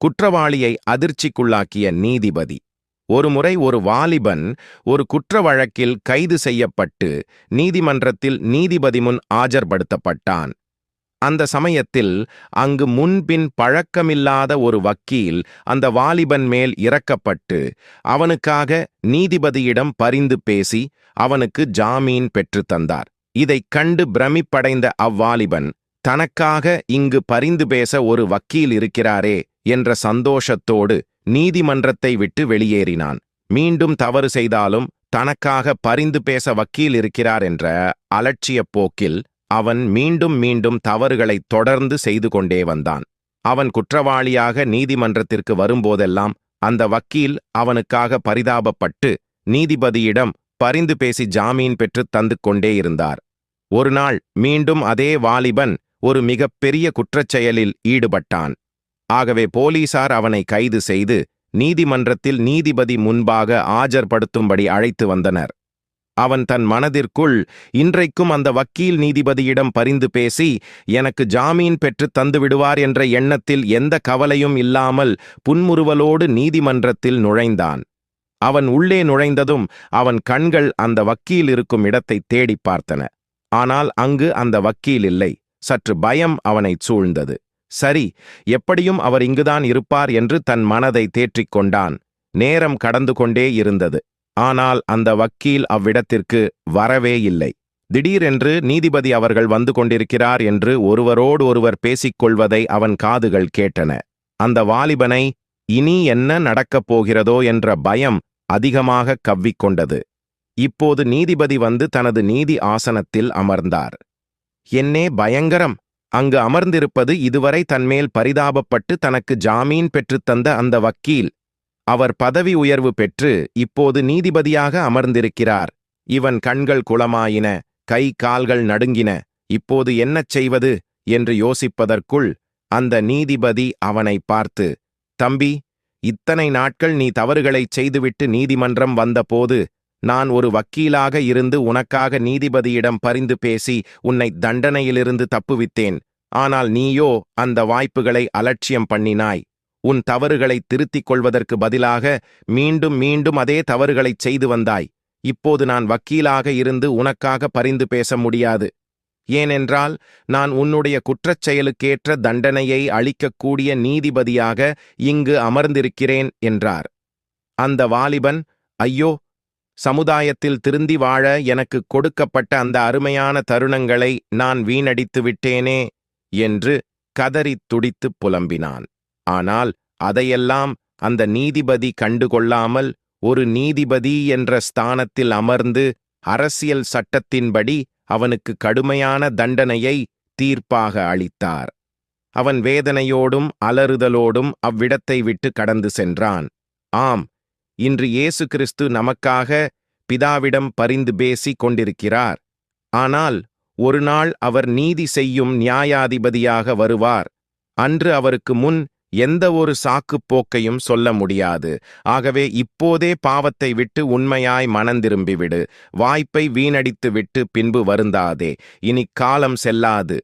குற்றவாளியை அதிர்ச்சிக்குள்ளாக்கிய நீதிபதி. ஒருமுறை ஒரு வாலிபன் ஒரு குற்ற வழக்கில் கைது செய்யப்பட்டு நீதிமன்றத்தில் நீதிபதி முன் ஆஜர்படுத்தப்பட்டான். அந்த சமயத்தில் அங்கு முன்பின் பழக்கமில்லாத ஒரு வக்கீல் அந்த வாலிபன் மேல் இறக்கப்பட்டு அவனுக்காக நீதிபதியிடம் பரிந்து பேசி அவனுக்கு ஜாமீன் பெற்றுத் தந்தார். இதைக் கண்டு பிரமிப்படைந்த அவ்வாலிபன் தனக்காக இங்கு பரிந்து பேச ஒரு வக்கீல் இருக்கிறாரே என்ற சந்தோஷத்தோடு நீதிமன்றத்தை விட்டு வெளியேறினான். மீண்டும் தவறு செய்தாலும் தனக்காக பரிந்து பேச வக்கீல் இருக்கிறார் என்ற அலட்சியப் போக்கில் அவன் மீண்டும் மீண்டும் தவறுகளை தொடர்ந்து செய்து கொண்டே வந்தான். அவன் குற்றவாளியாக நீதிமன்றத்திற்கு வரும்போதெல்லாம் அந்த வக்கீல் அவனுக்காக பரிதாபப்பட்டு நீதிபதியிடம் பரிந்து பேசி ஜாமீன் பெற்றுத் தந்து கொண்டே இருந்தார். ஒருநாள் மீண்டும் அதே வாலிபன் ஒரு மிகப்பெரிய குற்றச்செயலில் ஈடுபட்டான். ஆகவே போலீசார் அவனை கைது செய்து நீதிமன்றத்தில் நீதிபதி முன்பாக ஆஜர்படுத்தும்படி அழைத்து வந்தனர். அவன் தன் மனதிற்குள் இன்றைக்கும் அந்த வக்கீல் நீதிபதியிடம் பரிந்து பேசி எனக்கு ஜாமீன் பெற்றுத் தந்துவிடுவார் என்ற எண்ணத்தில் எந்த கவலையும் இல்லாமல் புன்முறுவலோடு நீதிமன்றத்தில் நுழைந்தான். அவன் உள்ளே நுழைந்ததும் அவன் கண்கள் அந்த வக்கீல் இருக்கும் இடத்தை தேடிப் பார்த்தன. ஆனால் அங்கு அந்த வக்கீல் இல்லை. சற்று பயம் அவனைச் சூழ்ந்தது. சரி எப்படியும் அவர் இங்குதான் இருப்பார் என்று தன் மனதை தேற்றிக் கொண்டான். நேரம் கடந்து கொண்டே இருந்தது. ஆனால் அந்த வக்கீல் அவ்விடத்திற்கு வரவே இல்லை. திடீரென்று நீதிபதி அவர்கள் வந்து கொண்டிருக்கிறார் என்று ஒருவரோடு ஒருவர் பேசிக் கொள்வதை அவன் காதுகள் கேட்டன. அந்த வாலிபனை இனி என்ன நடக்கப் போகிறதோ என்ற பயம் அதிகமாக கவ்விக்கொண்டது இப்போது நீதிபதி வந்து தனது நீதி ஆசனத்தில் அமர்ந்தார். என்னே பயங்கரம்! அங்கு அமர்ந்திருப்பது இதுவரை தன்மேல் பரிதாபப்பட்டு தனக்கு ஜாமீன் பெற்றுத் தந்த அந்த வக்கீல். அவர் பதவி உயர்வு பெற்று இப்போது நீதிபதியாக அமர்ந்திருக்கிறார். இவன் கண்கள் குளமாயின கை கால்கள் நடுங்கின இப்போது என்னச் செய்வது? என்று யோசிப்பதற்குள் அந்த நீதிபதி அவனை பார்த்து தம்பி இத்தனை நாட்கள் நீ தவறுகளைச் செய்துவிட்டு நீதிமன்றம் வந்தபோது நான் ஒரு வக்கீலாக இருந்து உனக்காக நீதிபதியிடம் பரிந்து பேசி உன்னை தண்டனையிலிருந்து தப்புவித்தேன். ஆனால் நீயோ அந்த வாய்ப்புகளை அலட்சியம் பண்ணினாய். உன் தவறுகளை திருத்திக் கொள்வதற்கு பதிலாக மீண்டும் மீண்டும் அதே தவறுகளைச் செய்து வந்தாய். இப்போது நான் வக்கீலாக இருந்து உனக்காக பரிந்து பேச முடியாது. ஏனென்றால் நான் உன்னுடைய குற்றச் செயலுக்கேற்ற தண்டனையை அளிக்கக்கூடிய நீதிபதியாக இங்கு அமர்ந்திருக்கிறேன் என்றார். அந்த வாலிபன் ஐயோ சமுதாயத்தில் திருந்தி வாழ எனக்கு கொடுக்கப்பட்ட அந்த அருமையான தருணங்களை நான் வீணடித்து விட்டேனே என்று கதறித் துடித்துப் புலம்பினான். ஆனால் அதையெல்லாம் அந்த நீதிபதி கண்டுகொள்ளாமல் ஒரு நீதிபதி என்ற ஸ்தானத்தில் அமர்ந்து அரசியல் சட்டத்தின்படி அவனுக்கு கடுமையான தண்டனையை தீர்ப்பாக அளித்தார். அவன் வேதனையோடும் அலறுதலோடும் அவ்விடத்தை விட்டு கடந்து சென்றான். ஆம் இன்று இயேசு கிறிஸ்து நமக்காக பிதாவிடம் பரிந்து பேசிக் கொண்டிருக்கிறார் ஆனால் ஒரு நாள் அவர் நீதி செய்யும் நியாயாதிபதியாக வருவார். அன்று அவருக்கு முன் எந்த ஒரு சாக்குப் போக்கையும் சொல்ல முடியாது. ஆகவே இப்போதே பாவத்தை விட்டு உண்மையாய் மனந்திரும்பிவிடு. வாய்ப்பை வீணடித்து விட்டு பின்பு வருந்தாதே. இனி காலம் செல்லாது.